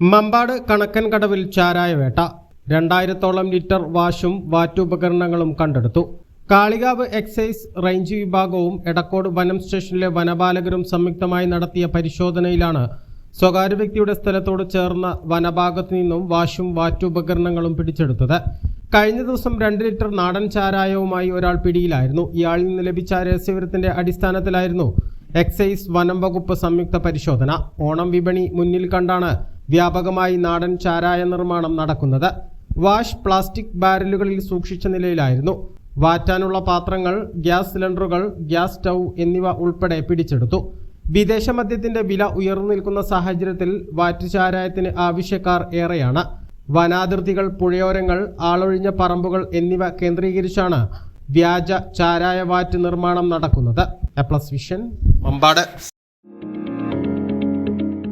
Mampad Kanakkan കടവിൽ ചാരായ വേട്ട. രണ്ടായിരത്തോളം ലിറ്റർ വാഷും വാറ്റുപകരണങ്ങളും കണ്ടെടുത്തു. കാളികാവ് എക്സൈസ് റേഞ്ച് വിഭാഗവും എടക്കോട് വനം സ്റ്റേഷനിലെ വനപാലകരും സംയുക്തമായി നടത്തിയ പരിശോധനയിലാണ് സ്വകാര്യ വ്യക്തിയുടെ സ്ഥലത്തോട് ചേർന്ന വനഭാഗത്തു നിന്നും വാഷും വാറ്റുപകരണങ്ങളും പിടിച്ചെടുത്തത്. കഴിഞ്ഞ ദിവസം രണ്ട് ലിറ്റർ നാടൻ ചാരായവുമായി ഒരാൾ പിടിയിലായിരുന്നു. ഇയാളിൽ നിന്ന് ലഭിച്ച രഹസ്യവിവരത്തിന്റെ അടിസ്ഥാനത്തിലായിരുന്നു എക്സൈസ് വനം വകുപ്പ് സംയുക്ത പരിശോധന. ഓണം വിപണി മുന്നിൽ കണ്ടാണ് വ്യാപകമായി നാടൻ ചാരായ നിർമ്മാണം നടക്കുന്നത്. വാഷ് പ്ലാസ്റ്റിക് ബാരലുകളിൽ സൂക്ഷിച്ച നിലയിലായിരുന്നു. വാറ്റാനുള്ള പാത്രങ്ങൾ ഗ്യാസ് സിലിണ്ടറുകൾ ഗ്യാസ് സ്റ്റൗ എന്നിവ ഉൾപ്പെടെ പിടിച്ചെടുത്തു. വിദേശ മദ്യത്തിന്റെ വില ഉയർന്നു നിൽക്കുന്ന സാഹചര്യത്തിൽ വാറ്റ് ചാരായത്തിന് ആവശ്യക്കാർ ഏറെയാണ്. വനാതിർത്തികൾ പുഴയോരങ്ങൾ ആളൊഴിഞ്ഞ പറമ്പുകൾ എന്നിവ കേന്ദ്രീകരിച്ചാണ് വ്യാജ ചാരായ വാറ്റ് നിർമ്മാണം നടക്കുന്നത്. A plus vision Mampad.